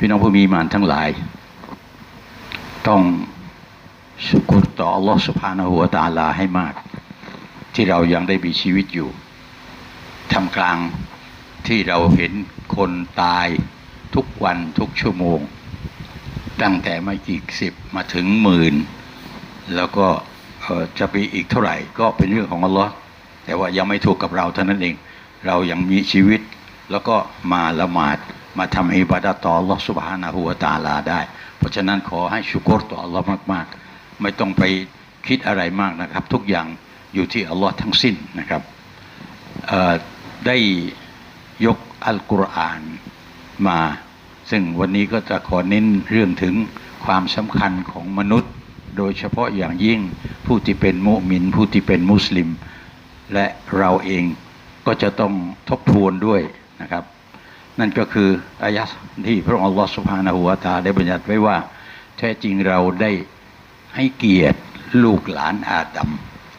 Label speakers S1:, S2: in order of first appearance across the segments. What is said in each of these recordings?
S1: พี่น้องผู้มีมานทั้งหลาย ต้องชุกรต่ออัลลอฮฺสุบฮานหัวตาลาให้มาก ที่เรายังได้มีชีวิตอยู่ทำกลางที่เราเห็นคนตายทุกวันทุกชั่วโมง ตั้งแต่มาอีกสิบมาถึงหมื่น แล้วก็จะมีอีกเท่าไหร่ก็เป็นเรื่องของอัลลอฮ์แต่ว่ายังไม่ถูกกับเราเท่านั้นเอง เรายังมีชีวิตแล้วก็มาละหมาด มาทำอิบาดะห์ต่ออัลอสุบฮานะฮูวตาลาได้ เพราะฉะนั้นขอให้ชุกรต่ออลอ์มาก ๆ ไม่ต้องไปคิดอะไรมากนะครับ ทุกอย่างอยู่ที่อัลลอฮ์ทั้งสิ้นนะครับได้ยกอัลกุรอานมา ซึ่งวันนี้ก็จะขอเน้นเรื่องถึงความสำคัญของมนุษย์ โดยเฉพาะอย่างยิ่งผู้ที่เป็นมุมิน ผู้ที่เป็นมุสลิม และเราเองก็จะต้องทบทวนด้วยนะครับ นั่นก็คืออายะห์ที่พระองค์อัลลอฮฺสุบฮานะฮูวตาได้บัญญัติไว้ว่า แท้จริงเราได้ให้เกียรติลูกหลานอาดัม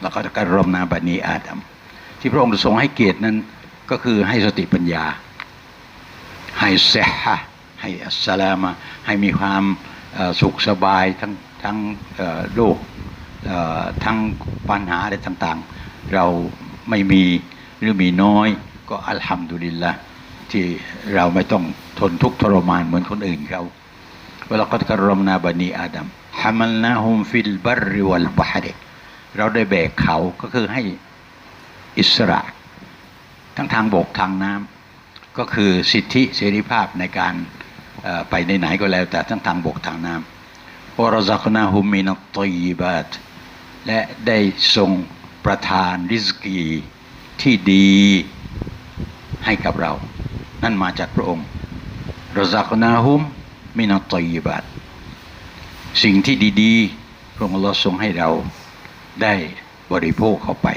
S1: แล้วก็การรมนาบันีอาดัมที่พระองค์ทรงให้เกียรตินั้นก็คือให้สติปัญญา ให้เซฮะให้อัสสลามะให้มีความสุขสบายทั้งทั้งโลกทั้งปัญหาอะไรต่างๆ เราไม่มีหรือมีน้อยก็อัลฮัมดุลิลละ ที่เราไม่ต้องทนทุกข์ทรมานเหมือนคนอื่นเขาเวลาก็กรมนาบันีอาดัมฮามัลนาฮุมฟิลบรริวัลบาฮรเราได้แบกเขาก็คือให้อิสระ ทั้งทางบกทางน้ำก็คือสิทธิเสรีภาพในการเอ่อไหนก็แล้ว แต่ทั้งทางบกทางน้ำวรซักนาฮุมมินตตยีบาตและได้ทรงประทานริสกีที่ดีให้กับเรา นั่นมาจากพระองค์รซักนาฮุมมินัตตยีบาตสิ่งที่ดีๆ พระองค์ลอทรงให้เราได้บริโภคเข้าไป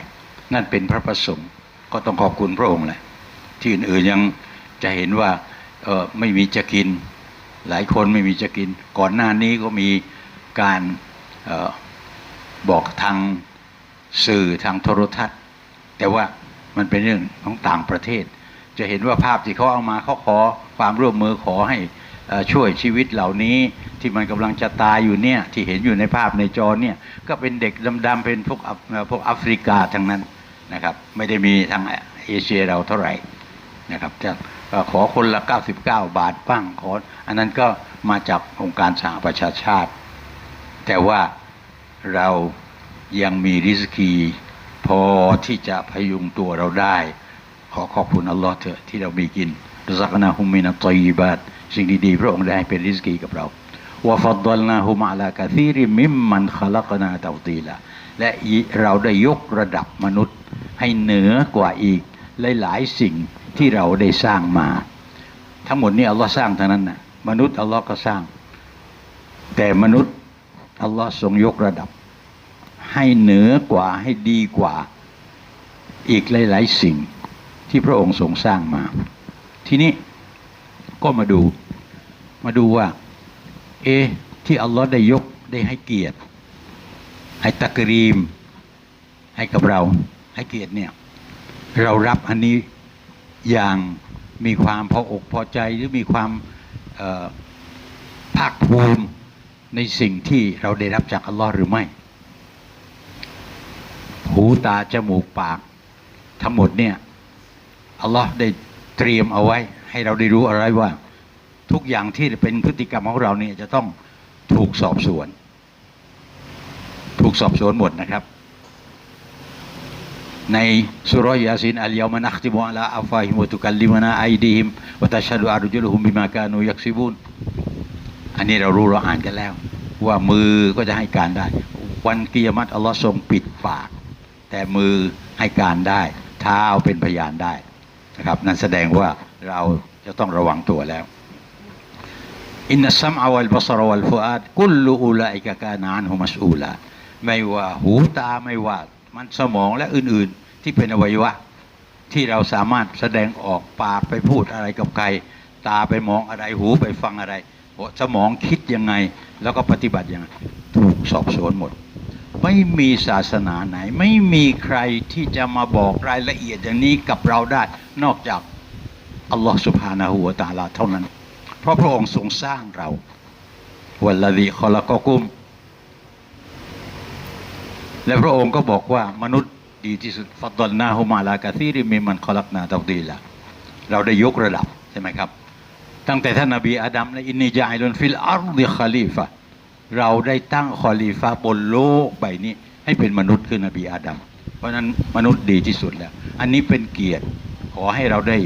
S1: นั่นเป็นพระประสงค์ก็ต้องขอบคุณพระองค์แหละที่อื่นๆยังจะเห็นว่าเออไม่มีจะกิน หลายคนไม่มีจะกิน ก่อนหน้านี้ก็มีการออบอกทางสื่อทางโทรทัศน์ แต่ว่ามันเป็นเรื่องของต่างประเทศ จะเห็นว่าภาพที่เขาเอามาเขาขอความร่วมมือขอให้ช่วยชีวิตเหล่านี้ที่มันกำลังจะตายอยู่เนี่ยที่เห็นอยู่ในภาพในจอเนี่ยก็เป็นเด็กดำๆเป็นพวกพวกแอฟริกาทั้งนั้นนะครับ ไม่ได้มีทางเอเชียเราเท่าไหร่นะครับจะขอคนละ 99 บาทบ้างขออันนั้นก็มาจากองค์การสหประชาชาติ แต่ว่าเรายังมีริสกีพอที่จะพยุงตัวเราได้ ขอขอบคุณอัลลอฮ์เถอะที่เรามีกินรซักนาฮุมมินัตตยีบาตสิ่งดีๆพระองค์ได้ให้เป็นริสกีกับเราวะฟัดดัลนาฮุมอะลากะซีริมิมมันขลักนาเตาตีละและเราได้ยกระดับมนุษย์ให้เหนือกว่าอีกหลายๆสิ่งที่เราได้สร้างมา ทั้งหมดนี้อัลลอฮ์สร้างทั้งนั้นนะมนุษย์อัลลอฮ์ก็สร้าง แต่มนุษย์อัลลอฮ์ทรงยกระดับ ให้เหนือกว่าให้ดีกว่าอีกหลาย ๆ สิ่ง ที่พระองค์ทรงสร้างมา ทีนี้ก็มาดูมาดูว่า เอ ที่อัลลอฮ์ได้ยกได้ให้เกียรติ ให้ตักรีม ให้กับเรา ให้เกียรติเนี่ย เรารับอันนี้อย่างมีความพออกพอใจหรือมีความภาคภูมิในสิ่งที่เราได้รับจากอัลลอฮ์หรือไม่ หูตาจมูกปาก ทั้งหมดเนี่ย อัลลอฮ์ได้เตรียมเอาไว้ ให้เราได้รู้อะไรว่า ทุกอย่างที่เป็นพฤติกรรมของเราเนี่ยจะต้องถูกสอบสวน ถูกสอบสวนหมดนะครับ ในสุรยาสินอัลยามานักติมอัลาอัฟาฮิมุตุกัลลิมานาไอดีฮิมวะตัชฮดุอารุจุลฮุมบิมากานูยักซิบุนอันนี้เรารู้เราอ่านกันแล้ว ว่ามือก็จะให้การได้ วันกิยามัตอัลลอฮ์ทรงปิดปาก แต่มือให้การได้ เท้าเป็นพยานได้ นะครับ นั่นแสดงว่าเราจะต้องระวังตัวแล้วอินนัสซัมอาวัลบัสรวัลฟุอาดกุลลูอุลาอิกะกานะอันฮุมัสอูลาไม่ว่าหูตาไม่ว่ามันสมองและอื่นๆที่เป็นอวัยวะ ที่เราสามารถแสดงออกปากไปพูดอะไรกับใคร ตาไปมองอะไรหูไปฟังอะไรหัวสมองคิดยังไง แล้วก็ปฏิบัติยังไงถูกสอบสวนหมด ไม่มีศาสนาไหน ไม่มีใครที่จะมาบอกรายละเอียดอย่างนี้กับเราได้ นอกจากอัลลอฮฺสุบฮานาหูวตาลาเท่านั้น เพราะพระองค์ทรงสร้างเราวัลลดีคอลกกุม และพระองค์ก็บอกว่ามนุษย์ดีที่สุดฟัดดลนาฮุมาลากาซีริมิมันคอลักนาตอกดีละเราได้ยกระดับใช่ไหมครับ ตั้งแต่ท่านนบีอาดัมและอินนิจาอิลุนฟิลอาร์ดิคาลีฟะ เราได้ตั้งคอลีฟะบนโลกใบนี้ ให้เป็นมนุษย์คือนบีอาดัมเพราะนั้นมนุษย์ดีที่สุดแล้ว อันนี้เป็นเกียรติขอให้เราได้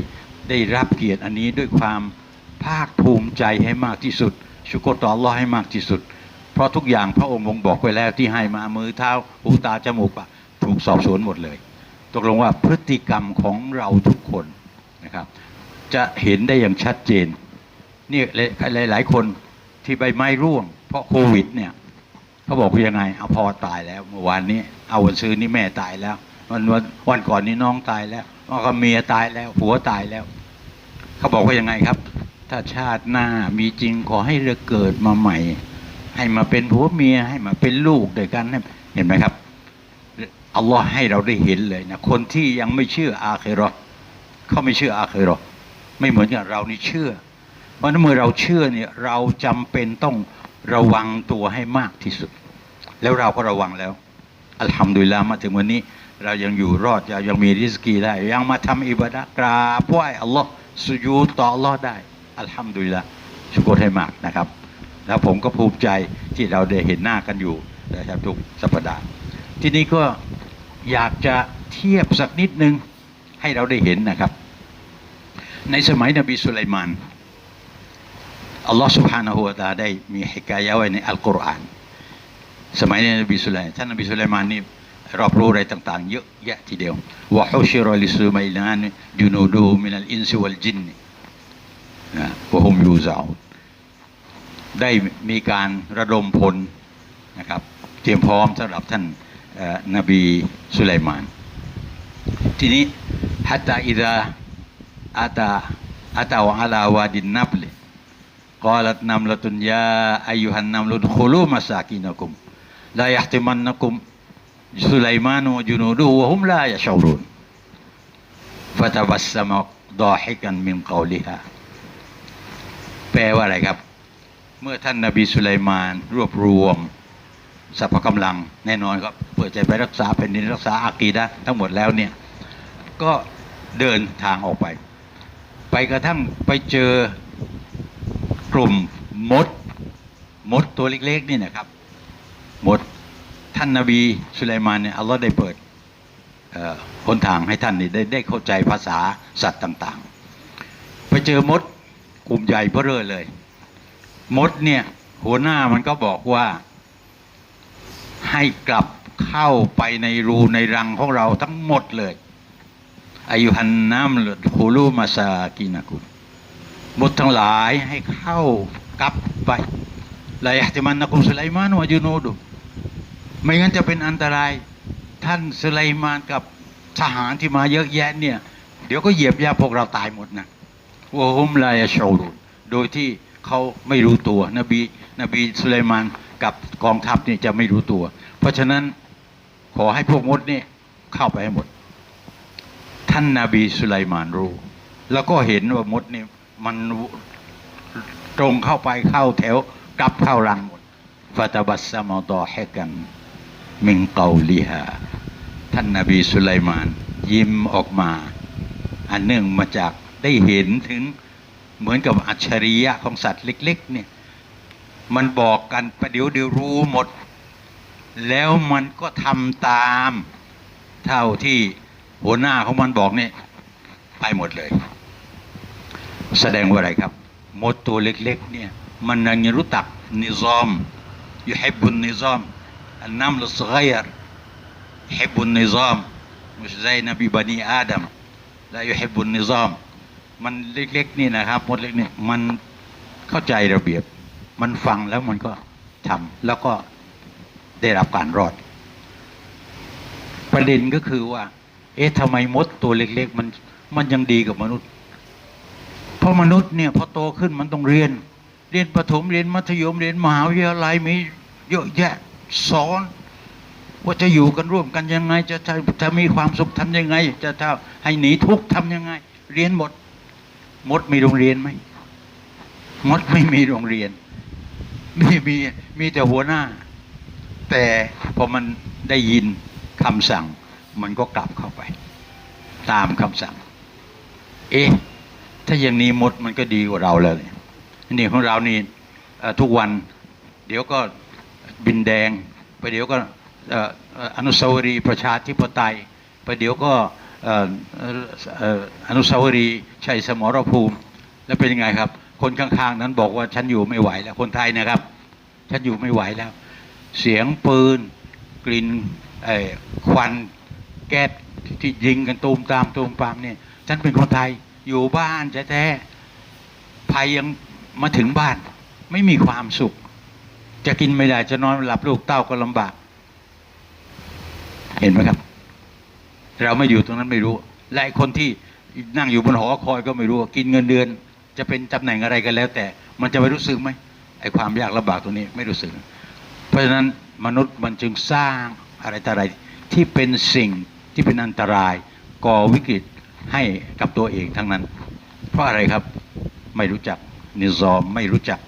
S1: ได้รับเกียรติอันนี้ด้วยความภาคภูมิใจให้มากที่สุด ชุกต่ออัลอให้มากที่สุด เพราะทุกอย่างพระองค์ทรงบอกไว้แล้วที่ให้มามือเท้าหูตาจมูกปากถูกสอบสวนหมดเลย ตกลงว่าพฤติกรรมของเราทุกคนนะครับ จะเห็นได้อย่างชัดเจนนี่หลายหลายๆคนที่ใบไม้ร่วง ราะโควิด เนี่ยเขาบอกว่ายังไงเอาพอตายแล้วเมื่อวานนี้ เอาวันซื้อนี่แม่ตายแล้ว วันวันวันก่อนนี้น้องตายแล้ววันก็เมียตายแล้วผัวตายแล้วเขาบอกว่ายังไงครับ ถ้าชาติหน้ามีจริงขอให้เราเกิดมาใหม่ ให้มาเป็นผัวเมียให้มาเป็นลูกด้วยกันเห็นไหมครับอัลลอฮ์ให้เราได้เห็นเลยนะคนที่ยังไม่เชื่ออาเคเราะห์เขาไม่เชื่ออาเคเราะห์ไม่เหมือนกับเรานี่เชื่อ เพราะนั้นเมื่อเราเชื่อเนี่ยเราจำเป็นต้อง ระวังตัวให้มากที่สุด แล้วเราก็ระวังแล้วอัลฮัมดุลิลลาห์มาถึงวันนี้ เรายังอยู่รอดเรายังมีริสกีได้ ยังมาทำอิบาดะกราบไหว้อัลลอฮ์สุญูต่ออัลลอฮ์ได้อัลฮัมดุลิลลาห์ชุกรให้มากนะครับ แล้วผมก็ภูมิใจที่เราได้เห็นหน้ากันอยู่นะครับทุกสัปดาห์ทีนี้ก็อยากจะเทียบสักนิดนึงให้เราได้เห็นนะครับ ในสมัยนบีสุไลมาน อัลลอฮ์ سبحانه และ تعالى ได้มีฮิกายะห์ไว้ในอัลกุรอาน สมัยนบีสุไลมานท่านนบีสุไลมานนี่รอบรู้อะไรต่างๆ เยอะแยะทีเดียววะฮุชิรลิสุไมลานจุนูดูมินัลอินซิวัลจินนะวะฮุมยูซาอูนได้มีการระดมพลนะครับ เตรียมพร้อมสำหรับท่านเอ่อนบีสุไลมาน ทีนี้ฮัตตาอิดาอาตาอาตาวอาลาวาดินนับเลย قالت نملة يا أيها النمل ادخلوا مساكنكم لا يحتمنكم سليمان وجنوده وهم لا يشعرون فتبسم ضاحكا من قولها แปลว่าอะไรครับ เมื่อท่านนาบีสุไลมานรวบรวมสรรพกำลังแน่นอนครับเพื่อจะไปรักษาแผ่นดินรักษาอากีดะห์ทั้งหมดแล้วเนี่ย ก็เดินทางออกไป ไปกระทั่งไปเจอ กลุ่มมด มดตัวเล็กๆนี่นะครับ มดท่านนาบีสุไลมานเนี่ยอัลลอฮ์ได้เปิดหนทางให้ท่านนี่ได้ได้เข้าใจภาษาสัตว์ต่างๆ ไปเจอมดกลุ่มใหญ่เบ้อเร่อเลย มดเนี่ยหัวหน้ามันก็บอกว่าให้กลับเข้าไปในรูในรังของเราทั้งหมดเลยอายุหันน้ำหลุดฮูลูมาซากินากุ มมดทั้งหลายให้เข้ากลับไปลายติมันนะกุมสุไลมานวะจูนูดุไม่งั้นจะเป็นอันตรายท่านสุไลมานกับทหารที่มาเยอะแยะเนี่ย เดี๋ยวก็เหยียบย่ำพวกเราตายหมดนะวะฮุมลายชารุนโดยที่เขาไม่รู้ตัวนบี นบีสุไลมานกับกองทัพนี่จะไม่รู้ตัว เพราะฉะนั้นขอให้พวกมดนี่เข้าไปให้หมด ท่านนาบีสุไลมานรู้ แล้วก็เห็นว่ามดนี่ มันตรงเข้าไปเข้าแถวกลับเข้ารังหมดฟาตบัสสมาดอฮกันมิงเกาลีฮาท่านนาบีสุไลมาน ยิ้มออกมา อันเนื่องมาจากได้เห็นถึงเหมือนกับอัจฉริยะของสัตว์เล็ก ๆ เนี่ย มันบอกกันประเดี๋ยวเดี๋ยวรู้หมด แล้วมันก็ทำตาม เท่าที่หัวหน้าของมันบอกเนี่ย ไปหมดเลย แสดงว่าอะไรครับ มดตัวเล็กๆเนี่ยมันยังรู้ตักนิซอมยุฮิบุนนิซอมอันนัมลสกยรฮิบุนนิซอมมุชไซนบีบันีอาดัมและยุฮิบุนนิซอมมันเล็กๆนี่นะครับมดเล็กนี่มันเข้าใจระเบียบ มันฟังแล้วมันก็ทำแล้วก็ได้รับการรอด ประเด็นก็คือว่า เอ๊ะทำไมมดตัวเล็ก ๆ มันมันยังดีกับมนุษย์ ราะมนุษย์เนี่ยพอโตขึ้นมันต้องเรียน เรียนประถมเรียนมัธยมเรียนมหาวิทยาลัยมีเยอะแยะสอนว่าจะอยู่กันร่วมกันยังไง จะจะจะมีความสุขทำยังไง จะถ้าให้หนีทุกข์ทำยังไง เรียนหมดมดมีโรงเรียนไหมมดไม่มีโรงเรียนมีมีมีแต่หัวหน้า แต่พอมันได้ยินคำสั่ง มันก็กลับเข้าไป ตามคำสั่ง เอ๊ะ ถ้าอย่างนี้มดมันก็ดีกว่าเราเลยนี่ของเรานี่ทุกวัน เดี๋ยวก็บินแดง ไปเดี๋ยวก็ออนุสาวรีย์ประชาธิปไตย ไปเดี๋ยวก็ออนุสาวรีย์ชัยสมรภูมิ แล้วเป็นยังไงครับ คนข้างๆนั้นบอกว่าฉันอยู่ไม่ไหวแล้วคนไทยนะครับ ฉันอยู่ไม่ไหวแล้ว เสียงปืน กลิ่นควันแก๊สที่ยิงกันตูมตามตูมตามเนี่ยฉันเป็นคนไทย อยู่บ้านแท้ๆภัยยังมาถึงบ้าน ไม่มีความสุข จะกินไม่ได้จะนอนหลับลูกเต้าก็ลำบาก เห็นไหมครับ เราไม่อยู่ตรงนั้นไม่รู้ และคนที่นั่งอยู่บนหอคอยก็ไม่รู้กินเงินเดือน จะเป็นตำแหน่งอะไรกันแล้ว แต่มันจะไม่รู้สึกไหมไอ้ความยากลำบากตรงนี้ไม่รู้สึก เพราะฉะนั้นมนุษย์มันจึงสร้างอะไรต่ออะไรที่เป็นสิ่งที่เป็นอันตรายก่อวิกฤต ให้กับตัวเองทั้งนั้น เพราะอะไรครับไม่รู้จักนิซอมไม่รู้จัก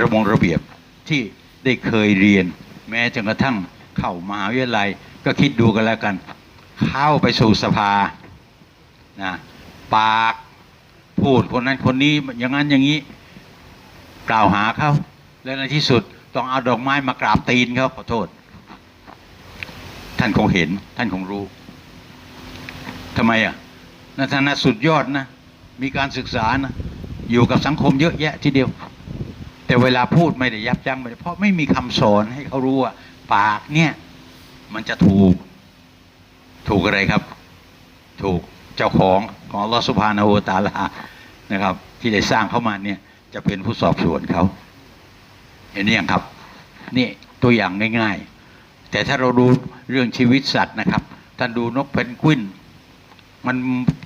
S1: ระบงระเบียบที่ได้เคยเรียน แม้จนกระทั่งเข้ามหาวิทยาลัยก็คิดดูกันแล้วกัน เข้าไปสู่สภานะปากพูดคนนั้นคนนี้อย่างนั้นอย่างนี้กล่าวหาเขาและในที่สุดต้องเอาดอกไม้มากราบตีนเขาขอโทษ ท่านคงเห็นท่านคงรู้ ทำไมอะนัทนะสุดยอดนะ มีการศึกษานะอยู่กับสังคมเยอะแยะทีเดียว แต่เวลาพูดไม่ได้ยับยั้งไม่ได้เพราะไม่มีคำสอนให้เขารู้ว่าปากเนี่ย มันจะถูก ถูกอะไรครับ ถูกเจ้าของของลอสุบฮานาหูวะตาลานะครับ ที่ได้สร้างเข้ามาเนี่ย จะเป็นผู้สอบสวนเขาเห็นหรือยังครับนี่ตัวอย่างง่าย ๆ แต่ถ้าเราดูเรื่องชีวิตสัตว์นะครับท่านดูนกเพนกวิน มัน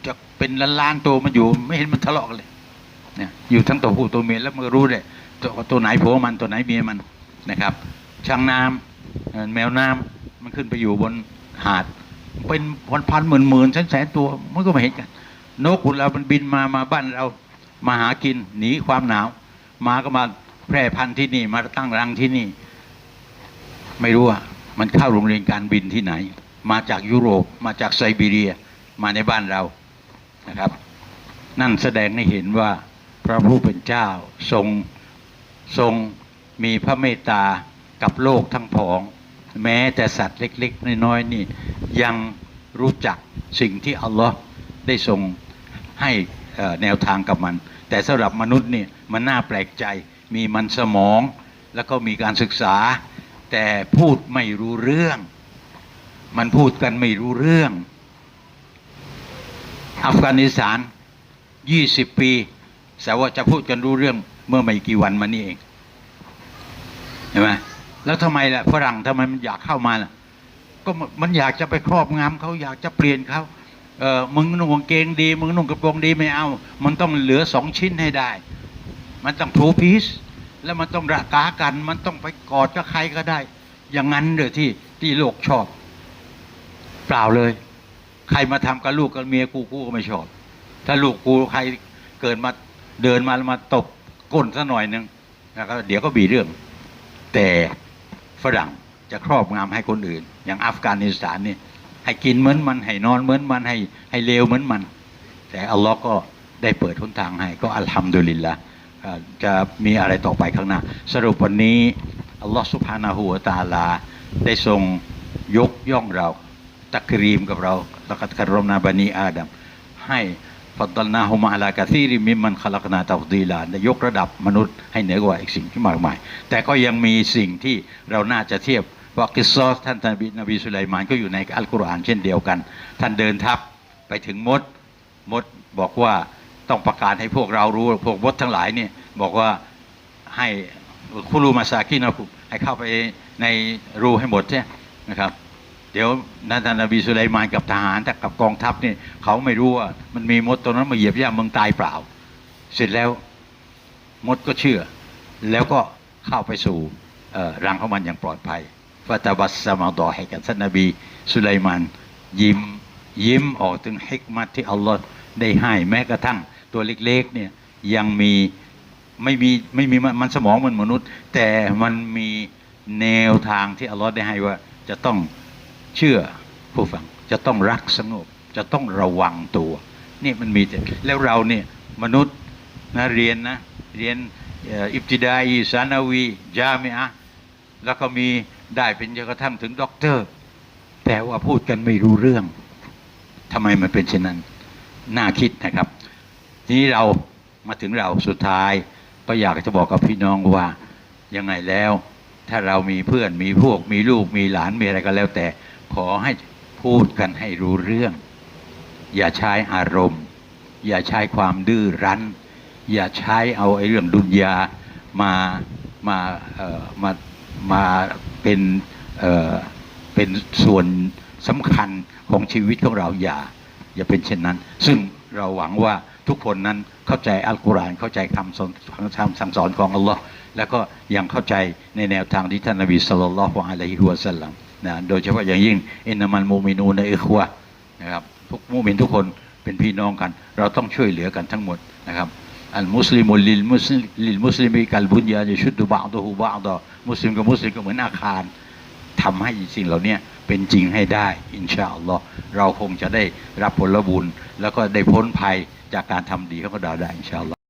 S1: จะเป็นล้านๆตัวมันอยู่ ไม่เห็นมันทะเลาะกันเลย เนี่ย อยู่ทั้งตัวผู้ตัวเมียแล้วมันรู้เลยตัวตัวไหนผัวมันตัวไหนเมียมันนะครับช้างน้ำเอ่อแมวน้ำมันขึ้นไปอยู่บนหาด เป็นพันพันหมื่นหมื่นแสนแสนตัวมันก็ไม่เห็นกันนกของเรามันบินมามาบ้านเรามาหากินหนีความหนาวมาก็มาแพร่พันธุ์ที่นี่ มาตั้งรังที่นี่ ไม่รู้ว่ามันเข้าโรงเรียนการบินที่ไหน มาจากยุโรปมาจากไซบีเรีย มาในบ้านเรานะครับ นั่นแสดงให้เห็นว่าพระผู้เป็นเจ้าทรงทรงมีพระเมตตากับโลกทั้งผอง แม้แต่สัตว์เล็ก ๆ น้อยๆนี่ยังรู้จักสิ่งที่อัลลอฮ์ได้ทรงให้แนวทางกับมัน แต่สำหรับมนุษย์นี่มันน่าแปลกใจมีมันสมอง แล้วก็มีการศึกษา แต่พูดไม่รู้เรื่อง มันพูดกันไม่รู้เรื่อง อัฟกานิสถาน20ปีแต่ว่าจะพูดกันรู้เรื่องเมื่อไม่กี่วันมานี้เองเห็นไหมแล้วทำไมล่ะฝรั่งทำไมมันอยากเข้ามาล่ะ ก็มันอยากจะไปครอบงำเขาอยากจะเปลี่ยนเขาเออมึงนุ่งกางเกงดีมึงนุ่งกระโปรงดีไม่เอา มันต้องเหลือสองชิ้นให้ได้ มันต้องทูพีซแล้วมันต้องระกากัน มันต้องไปกอดกับใครก็ได้ อย่างนั้นเลยที่ที่โลกชอบ เปล่าเลย ใครมาทำกับลูกกับเมียกูกูก็ไม่ชอบ ถ้าลูกกูใครเกิดมาเดินมาแล้วมาตบก้นซะหน่อยหนึ่งแล้วก็เดี๋ยวก็มีเรื่อง แต่ฝรั่งจะครอบงำให้คนอื่น อย่างอัฟกานิสถานนี่ให้กินเหมือนมันให้นอนเหมือนมันให้ให้เลวเหมือนมัน แต่อัลลอฮ์ก็ได้เปิดทุนทางให้ก็อัลฮัมดุลิลละจะมีอะไรต่อไปข้างหน้า สรุปวันนี้อัลลอฮ์สุบฮานาหูวตาลา ได้ทรงยกย่องเรา ตักรีมกับเรา ล้วก็คารมนาบานีอาดัมให้ฟัดดลนาฮุมาลากะซีริมิมันขลักนาตาดีลาได้ยกระดับมนุษย์ให้เหนือกว่าอีกสิ่งที่มากมาย แต่ก็ยังมีสิ่งที่เราน่าจะเทียบว่ากิซซอสท่านนบีนบีสุไลมานก็อยู่ในอัลกุรอานเช่นเดียวกัน ท่านเดินทัพไปถึงมดมดบอกว่าต้องประกาศให้พวกเรารู้พวกมดทั้งหลายเนี่ยบอกว่าให้คุรูมาซากินะคุให้เข้าไปในรูให้หมดใช่นะครับ เดี๋ยวนันทานบีสุไลมานกับทหารกับกองทัพนี่เขาไม่รู้ว่า มันมีมดตัวนั้นมาเหยียบย่ำเมืองตายเปล่า เสร็จแล้วมดก็เชื่อ แล้วก็เข้าไปสู่รังของมันอย่างปลอดภัยฟาตาบัสสมาดอให้กับท่านนบีสุไลมานยิ้มยิ้มออกถึงฮิกมัตที่อัลลอฮ์ได้ให้แม้กระทั่งตัวเล็กๆเนี่ยยังมีไม่มีไม่มีมันมันสมองมันมนุษย์ แต่มันมีแนวทางที่อัลลอฮ์ได้ให้ว่าจะต้อง เชื่อผู้ฟังจะต้องรักสงบ จะต้องระวังตัวนี่มันมีแต่แล้วเราเนี่ยมนุษย์นะเรียนนะเรียนอิบติดาอีสานาวีจามิอะแล้วก็มีได้เป็นจนกระทั่งถึงด็อกเตอร์ แต่ว่าพูดกันไม่รู้เรื่องทำไมมันเป็นเช่นนั้นน่าคิดนะครับ ทีนี้เรามาถึงเราสุดท้ายก็อยากจะบอกกับพี่น้องว่ายังไงแล้ว ถ้าเรามีเพื่อนมีพวกมีลูกมีหลานมีอะไรก็แล้วแต่ ขอให้พูดกันให้รู้เรื่อง อย่าใช้อารมณ์ อย่าใช้ความดื้อรั้น อย่าใช้เอาไอ้เรื่องดุนยามามาเอ่อมามาเป็นเอ่อเป็นส่วนสำคัญของชีวิตของเราอย่า อย่าเป็นเช่นนั้น ซึ่งเราหวังว่า ทุกคนนั้นเข้าใจอัลกุรอานเข้าใจคำสอนคำสั่งสอนของอัลลอฮ์แล้วก็ยังเข้าใจในแนวทางที่ท่านนบีสุลต่านละฮ์อะลัยฮิวะสัลลัมนะโดยเฉพาะอย่างยิ่งอินนามันมูมินูในอิควะนะครับทุกมุมินทุกคนเป็นพี่น้องกัน เราต้องช่วยเหลือกันทั้งหมดนะครับอัลมุสลิมุลลิลมุสลิมลิลมุสลิมีกัลบุญญาจะชุดดุบะดุฮูบะดอมุสลิมกับมุสลิมก็เหมือนอาคารทำให้สิ่งเหล่านี้เป็นจริงให้ได้ อินชาอัลลอฮ์เราคงจะได้รับผลบุญแล้วก็ได้พ้นภัย จากการทำดีของเราได้อินชาอัลลอฮ